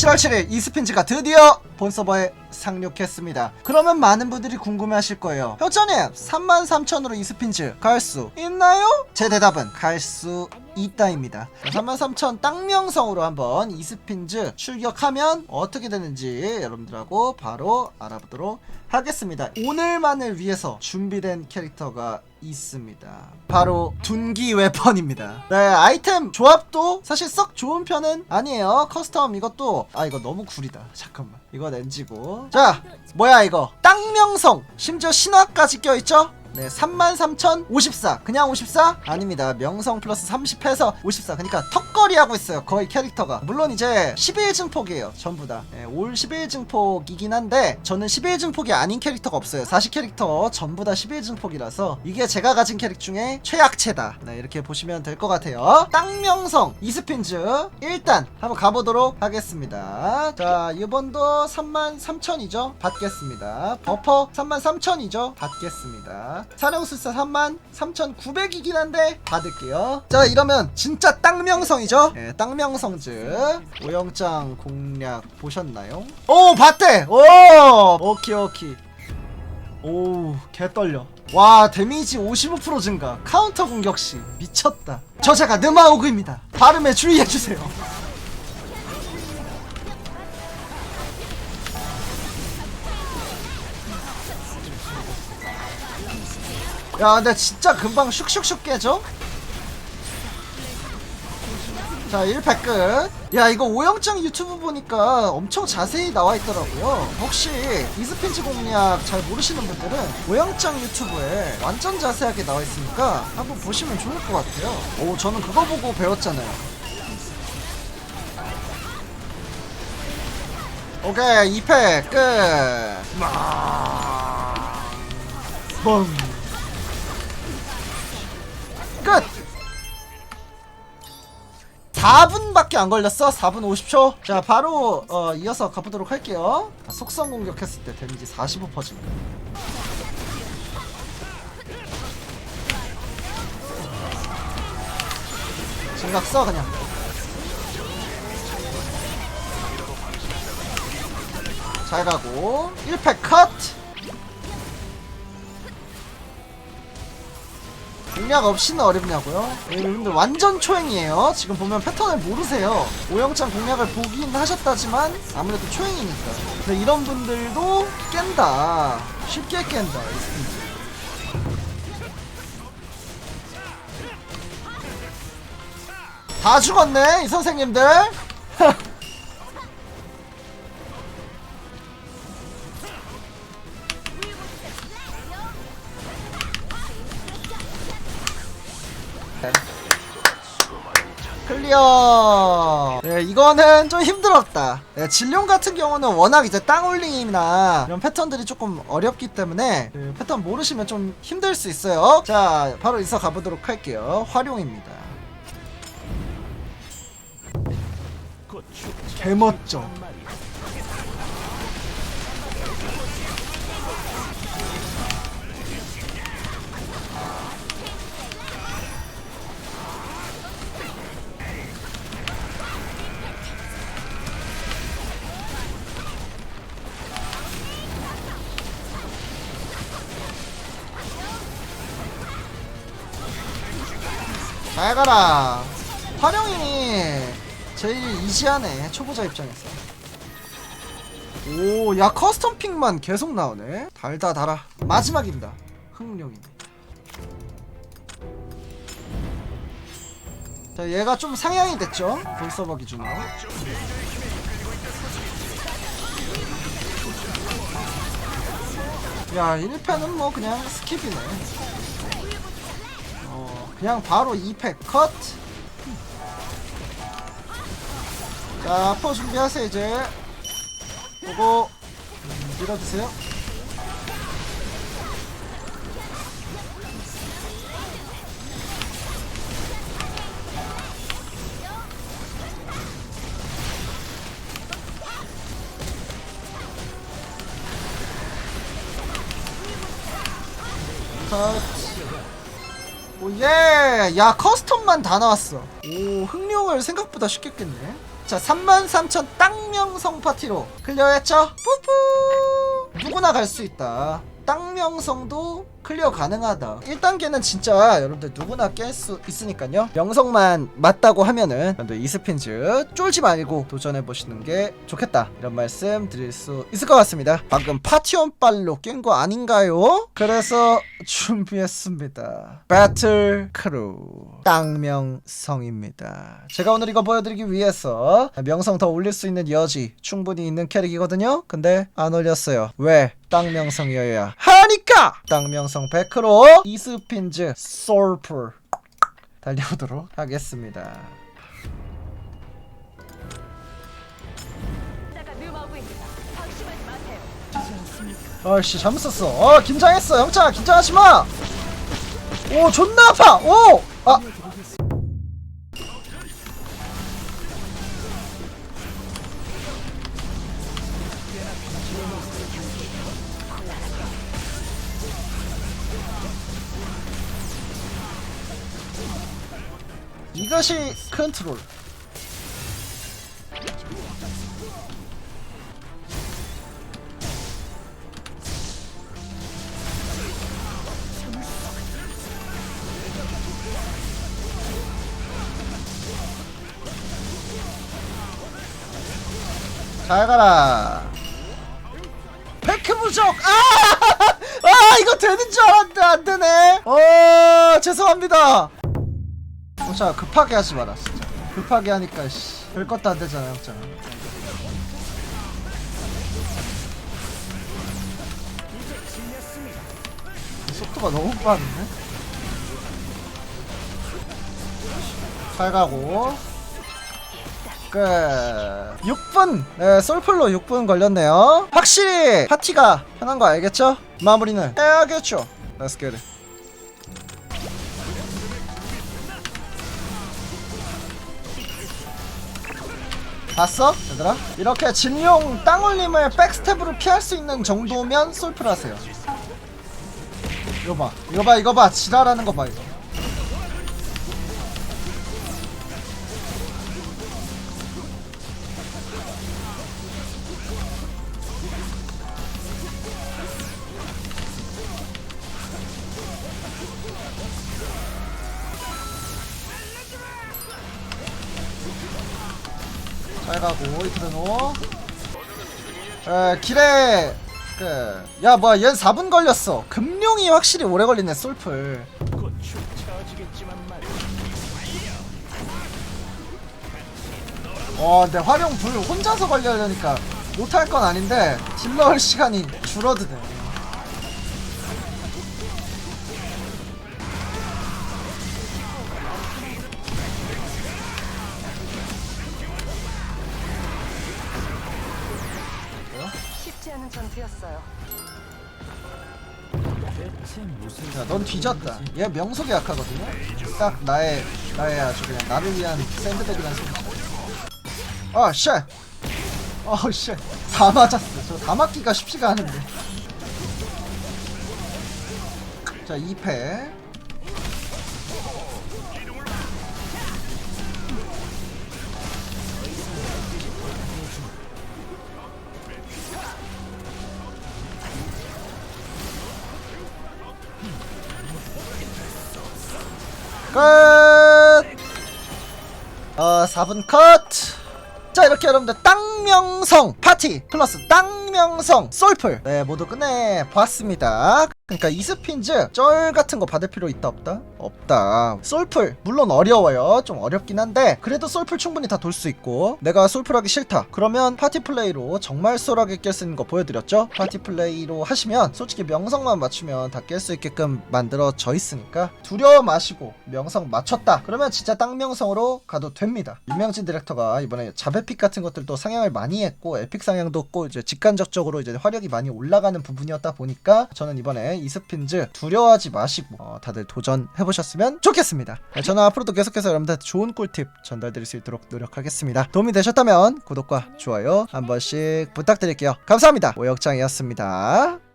7월 7일 이스핀즈가 드디어 본 서버에 상륙했습니다. 그러면 많은 분들이 궁금해하실 거예요. 형천님 33,000으로 이스핀즈 갈 수 있나요? 제 대답은 갈 수 있다입니다. 33,000 땅명성으로 한번 이스핀즈 출격하면 어떻게 되는지 여러분들하고 바로 알아보도록 하겠습니다. 오늘만을 위해서 준비된 캐릭터가 있습니다. 바로 둔기 웨펀입니다. 네, 아이템 조합도 사실 썩 좋은 편은 아니에요. 커스텀 이것도 아 이거 너무 구리다. 잠깐만. 이거 렌지고. 자, 뭐야 이거? 땅명성. 심지어 신화까지 껴있죠? 네, 33,054. 그냥 54? 아닙니다. 명성 플러스 30 해서 54. 그러니까 턱걸이 하고 있어요. 거의 캐릭터가. 물론 이제 11 증폭이에요. 전부 다. 네, 올 11 증폭이긴 한데 저는 11 증폭이 아닌 캐릭터가 없어요. 40 캐릭터 전부 다 11 증폭이라서 이게 제가 가진 캐릭 중에 최약체다. 네, 이렇게 보시면 될 것 같아요. 땅명성 이스핀즈 일단 한번 가보도록 하겠습니다. 자, 이번도 33,000이죠? 받겠습니다. 버퍼 33,000이죠? 받겠습니다. 사령술사 33,900이긴 한데 받을게요. 자, 이러면 진짜 땅명성이죠? 네, 땅명성즈 오영장 공략 보셨나요? 오, 봤대! 오! 오케이, 오케이. 오, 개 떨려. 와, 데미지 55% 증가. 카운터 공격 시 미쳤다. 저자가 느마오그입니다. 발음에 주의해 주세요. 야, 근데 진짜 금방 슉슉슉 깨져? 자, 1패 끝. 야, 이거 오영장 유튜브 보니까 엄청 자세히 나와 있더라고요. 혹시 이스핀즈 공략 잘 모르시는 분들은 오영장 유튜브에 완전 자세하게 나와 있으니까 한번 보시면 좋을 것 같아요. 오, 저는 그거 보고 배웠잖아요. 오케이, 2패 끝. 뻥. 4분밖에 안 걸렸어? 4분 50초? 자, 바로 어, 이어서 가보도록 할게요. 아, 속성 공격했을 때 데미지 45% 증가. 증각 써, 그냥. 잘 가고. 1패 컷! 공략 없이는 어렵냐고요? 여러분들 완전 초행이에요. 지금 보면 패턴을 모르세요. 오영장 공략을 보긴 하셨다지만 아무래도 초행이니까. 근데 이런 분들도 깬다. 쉽게 깬다. 이 스킨즈. 다 죽었네 이 선생님들. 클리어. 네, 이거는 좀 힘들었다. 네, 진룡 같은 경우는 워낙 이제 땅 올림이나 이런 패턴들이 조금 어렵기 때문에 그 패턴 모르시면 좀 힘들 수 있어요. 자, 바로 이서 가보도록 할게요. 활용입니다. 개멋져. 잘 가라. 활용이 제일 이지하네. 초보자 입장에서. 오, 야 커스텀 픽만 계속 나오네. 달다 달아. 마지막입니다. 흥룡이네. 자, 얘가 좀 상향이 됐죠? 볼서버 기준으로. 야, 1패는 뭐 그냥 스킵이네. 어, 그냥 바로 2팩 컷. 자, 포 준비하세요, 이제. 보고, 음, 밀어주세요. 컷. 오예! 야 커스텀만 다 나왔어. 오 흥룡을 생각보다 쉽게 깼네. 자 33,000 땅명성 파티로 클리어했죠? 뿌뿌 누구나 갈 수 있다 땅명성도 클리어 가능하다. 1단계는 진짜 여러분들 누구나 깰 수 있으니까요. 명성만 맞다고 하면은 여러분들 이스핀즈 쫄지 말고 도전해보시는 게 좋겠다. 이런 말씀 드릴 수 있을 것 같습니다. 방금 파티원 빨로 깬 거 아닌가요? 그래서 준비했습니다. 배틀 크루 땅명성입니다. 제가 오늘 이거 보여드리기 위해서 명성 더 올릴 수 있는 여지 충분히 있는 캐릭이거든요. 근데 안 올렸어요. 왜? 땅명성이어야 하니까! 땅명성 100크로 이스핀즈 솔풀 달려보도록 하겠습니다. 아이씨 잘못 썼어. 어 긴장했어. 영차 긴장하지마! 오 존나 아파! 오! 아 이것이 컨트롤 잘 가라. 백크 부족. 아! 아 이거 되는 줄 알았는데 안 되네. 어 죄송합니다. 어, 자 급하게 하지 마라 진짜. 급하게 하니까 씨. 별 것도 안 되잖아 형자. 속도가 너무 빠른데? 잘 가고 끝 6분 네 솔플로 6분 걸렸네요 확실히 파티가 편한 거 알겠죠? 마무리는 해야겠죠 Let's get it 봤어? 얘들아? 이렇게 진용 땅올림을 백스텝으로 피할 수 있는 정도면 솔플 하세요 이거 봐 이거 봐 이거 봐 지랄하는 거봐 이거 잘 가고 이프르노 에 길에. 그야 뭐야 얘는 4분 걸렸어. 금룡이 확실히 오래 걸리네 솔플. 와 근데 활용 불 혼자서 걸려려니까 못할 건 아닌데 딜러 할 시간이 줄어드네 전투였어요. 야, 넌 뒤졌다. 얘 명속이 약하거든요. 딱 나의 나의 아주 그냥 나를 위한 샌드백이란 소리죠. 아, 쉣. 어, 쉣. 다 맞았어. 저 다 맞기가 쉽지가 않은데. 자, 2패. 끝! 어, 4분 컷! 자, 이렇게 여러분들 땅명성 파티 플러스 땅명성 솔플 네, 모두 끝내봤습니다. 그러니까 이스핀즈 쩔 같은 거 받을 필요 있다 없다? 없다. 솔플 물론 어려워요. 좀 어렵긴 한데 그래도 솔플 충분히 다 돌 수 있고 내가 솔플 하기 싫다. 그러면 파티 플레이로 정말 쏠하게 깰 수 있는 거 보여드렸죠? 파티 플레이로 하시면 솔직히 명성만 맞추면 다 깰 수 있게끔 만들어져 있으니까 두려워 마시고 명성 맞췄다. 그러면 진짜 땅명성으로 가도 됩니다. 유명진 디렉터가 이번에 자베픽 같은 것들도 상향을 많이 했고 에픽 상향도 없고 이제 직간접적으로 이제 화력이 많이 올라가는 부분이었다 보니까 저는 이번에 이스핀즈 두려워하지 마시고 어, 다들 도전해 보셨으면 좋겠습니다. 네, 저는 앞으로도 계속해서 여러분들한테 좋은 꿀팁 전달드릴 수 있도록 노력하겠습니다. 도움이 되셨다면 구독과 좋아요 한 번씩 부탁드릴게요. 감사합니다. 오역장이었습니다.